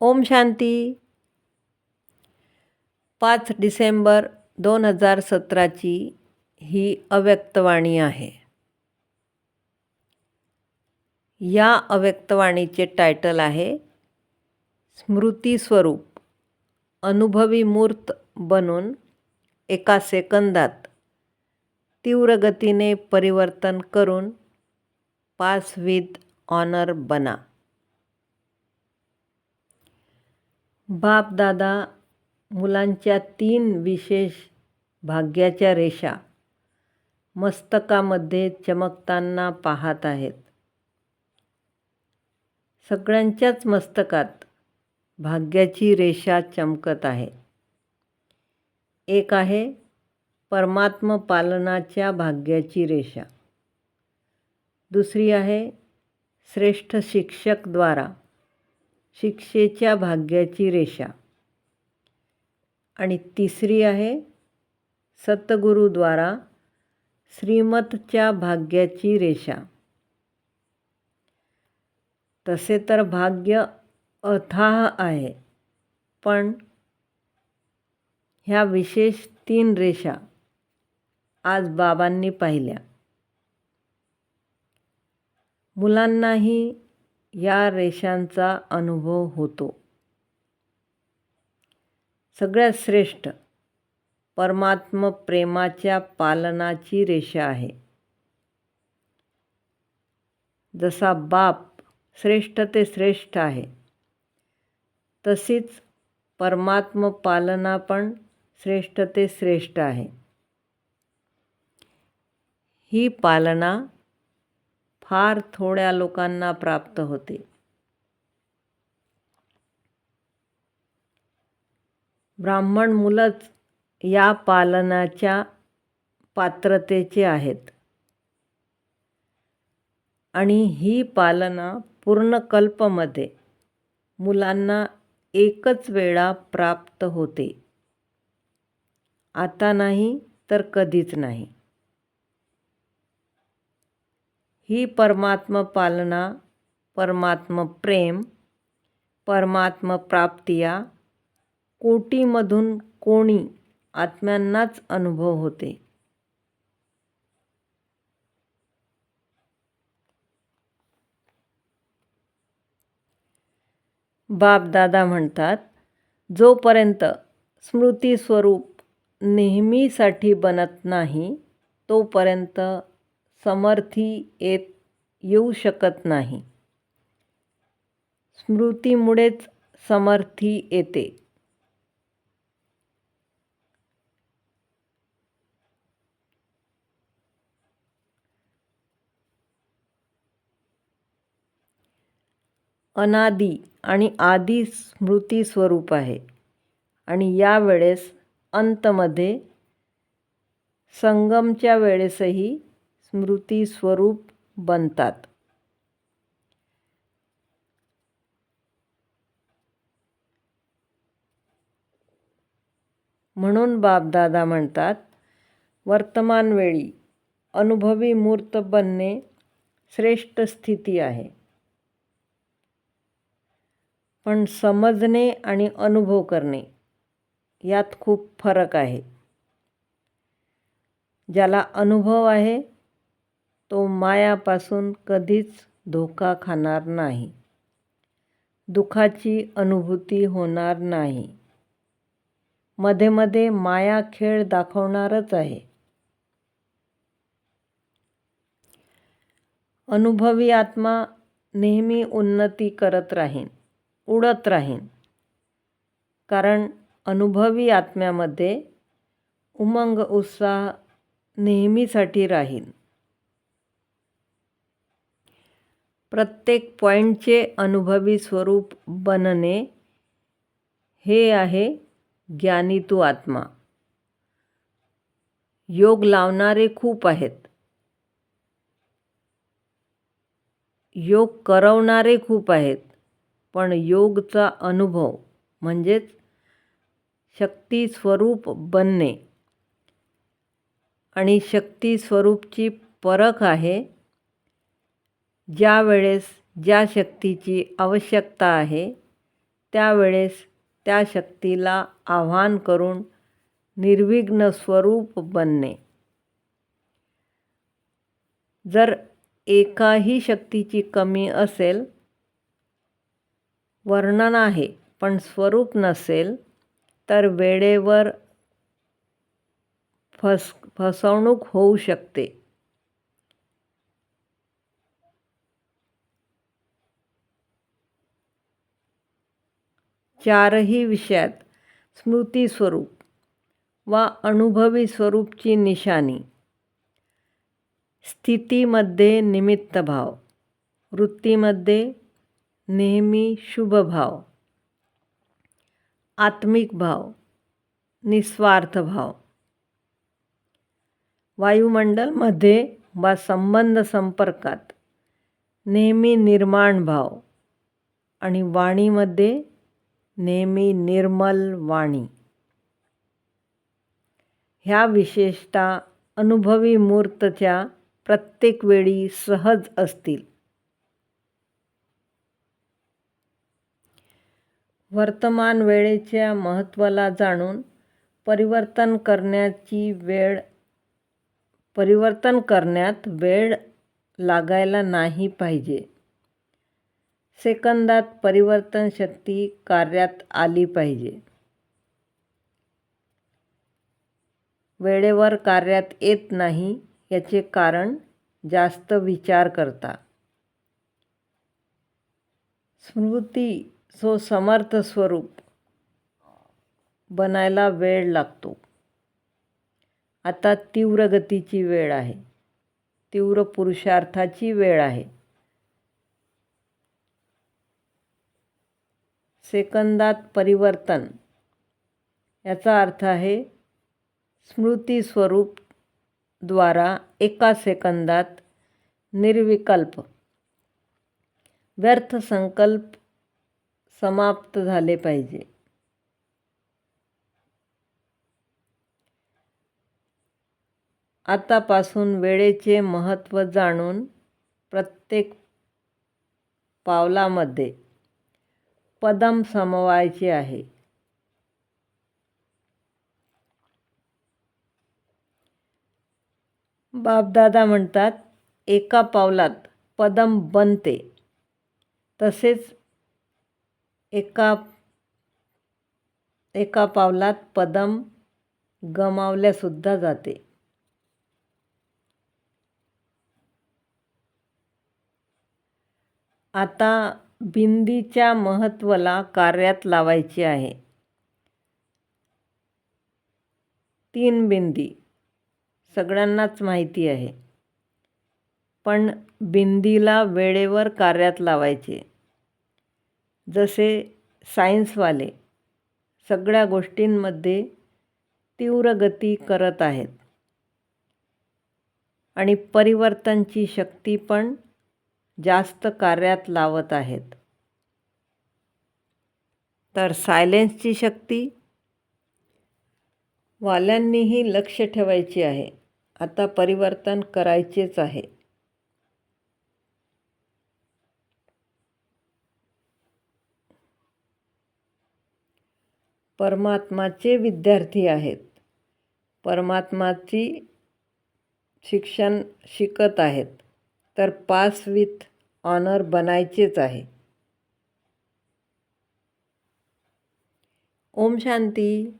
ओम शांती. पाच डिसेंबर दोन हजार सतराची ही अव्यक्तवाणी आहे. या अव्यक्तवाणीचे टायटल आहे स्मृती स्वरूप अनुभवी मूर्त बनून एका सेकंदात तीव्र गतीने परिवर्तन करून पास विथ ऑनर बना. बापदादा मुलांच्या तीन विशेष भाग्याच्या रेषा मस्तकामध्ये चमकताना पाहत आहेत. सगळ्यांच्याच मस्तकात भाग्याची रेषा चमकत आहे. एक आहे परमात्म पालनाच्या भाग्याची रेषा. दुसरी आहे श्रेष्ठ शिक्षकद्वारा शिक्षेच्या भाग्याची रेषा. आणि तिसरी आहे सतगुरूद्वारा श्रीमतच्या भाग्याची रेषा. तसे तर भाग्य अथाह आहे पण ह्या विशेष तीन रेषा आज बाबांनी पाहिल्या. मुलांनाही या रेषांचा अनुभव होतो. सगळ्यात श्रेष्ठ परमात्म प्रेमाच्या पालनाची रेषा आहे. जसा बाप श्रेष्ठ ते श्रेष्ठ आहे तशीच परमात्म पालना पण श्रेष्ठ ते श्रेष्ठ आहे. ही पालना फार थोड्या लोकांना प्राप्त होते. ब्राह्मण मुलंच या पालनाच्या पात्रतेचे आहेत. आणि ही पालना पूर्ण कल्पमध्ये मुलांना एकच वेळा प्राप्त होते. आता नाही तर कधीच नाही. ही परमात्मपालना परमात्म प्रेम परमात्म प्राप्तिया कोटीमधून कोणी आत्म्यांनाच अनुभव होते. बापदादा म्हणतात जोपर्यंत स्मृतीस्वरूप नेहमीसाठी बनत नाही तोपर्यंत समर्थी येत येऊ शकत नाही. स्मृतीमुळेच समर्थी येते. अनादी आणि आदी स्मृती स्वरूप आहे आणि यावेळेस अंतमध्ये संगमच्या वेळेसही स्मृती स्वरूप बनतात. म्हणून बापदादा म्हणतात वर्तमान वेळी अनुभवी मूर्त बनणे श्रेष्ठ स्थिती आहे. पण समजणे आणि अनुभव करणे यात खूप फरक आहे. ज्याला अनुभव आहे तो मायापासून कधीच धोका खाणार नाही. दुखाची अनुभूती होणार नाही. मध्ये मध्ये माया खेळ दाखवणारच आहे. अनुभवी आत्मा नेहमी उन्नती करत राहीन उडत राहीन. कारण अनुभवी आत्म्यामध्ये उमंग उत्साह नेहमीसाठी राहील प्रत्येक पॉईंटचे अनुभवी स्वरूप बनणे हे आहे ज्ञानी तू आत्मा. योग लावणारे खूप आहेत. योग करवणारे खूप आहेत पण योगचा अनुभव म्हणजेच शक्ती स्वरूप बनणे. आणि शक्ती स्वरूपची परख आहे ज्या वेळेस ज्या शक्तीची आवश्यकता आहे त्यावेळेस त्या शक्तीला आव्हान करून निर्विघ्न स्वरूप बनणे. जर एकाही शक्तीची कमी असेल वर्णन आहे पण स्वरूप नसेल तर वेळेवर फस फसवणूक होऊ शकते. चारही विषयात स्मृतीस्वरूप वा अनुभवी स्वरूपची निशाणी. स्थितीमध्ये निमित्तभाव वृत्तीमध्ये नेहमी शुभभाव आत्मिक भाव निस्वार्थ भाव. वायुमंडलमध्ये वा संबंध संपर्कात नेहमी निर्माण भाव आणि वाणीमध्ये नेहमी निर्मल वाणी. ह्या विशेषता अनुभवी मूर्तच्या प्रत्येक वेळी सहज असतील. वर्तमान वेळेच्या महत्त्वाला जाणून परिवर्तन करण्याची वेळ परिवर्तन करण्यात वेळ लागायला नाही पाहिजे. सेकंदात परिवर्तन शक्ती कार्यात आली पाहिजे. वेळेवर कार्यात येत नाही याचे कारण जास्त विचार करता. स्मृती सो समर्थ स्वरूप बनायला वेळ लागतो. आता तीव्र गतीची वेळ आहे. तीव्र पुरुषार्थाची वेळ आहे. सेकंदात परिवर्तन. याचा अर्थ आहे स्मृती स्वरूप द्वारा एका सेकंदात निर्विकल्प. व्यर्थ संकल्प समाप्त झाले पाहिजे. आतापासून वेळेचे महत्त्व जाणून प्रत्येक पावलामध्ये पदम समवायचे आहे. बापदादा म्हणतात एका पावलात पदम बनते. तसेच एका एका पावलात पदम गमावल्यासुद्धा जाते. आता बिंदीच्या महत्त्वाला कार्यात लावायची आहे. तीन बिंदी. सगळ्यांनाच माहिती आहे. पण बिंदीला वेळेवर कार्यात लावायचे. जसे सायन्सवाले सगळ्या गोष्टींमध्ये तीव्र गती करत आहेत. आणि परिवर्तनची शक्ती पण जास्त कार्यात लावत आहेत. तर सायलेन्सची शक्ती वाल्यांनीही लक्ष ठेवायची आहे. आता परिवर्तन करायचेच आहे. परमात्माचे विद्यार्थी आहेत. परमात्माची शिक्षण शिकत आहेत. तर पास विथ ऑनर बनायचेच आहे. ओम शांती.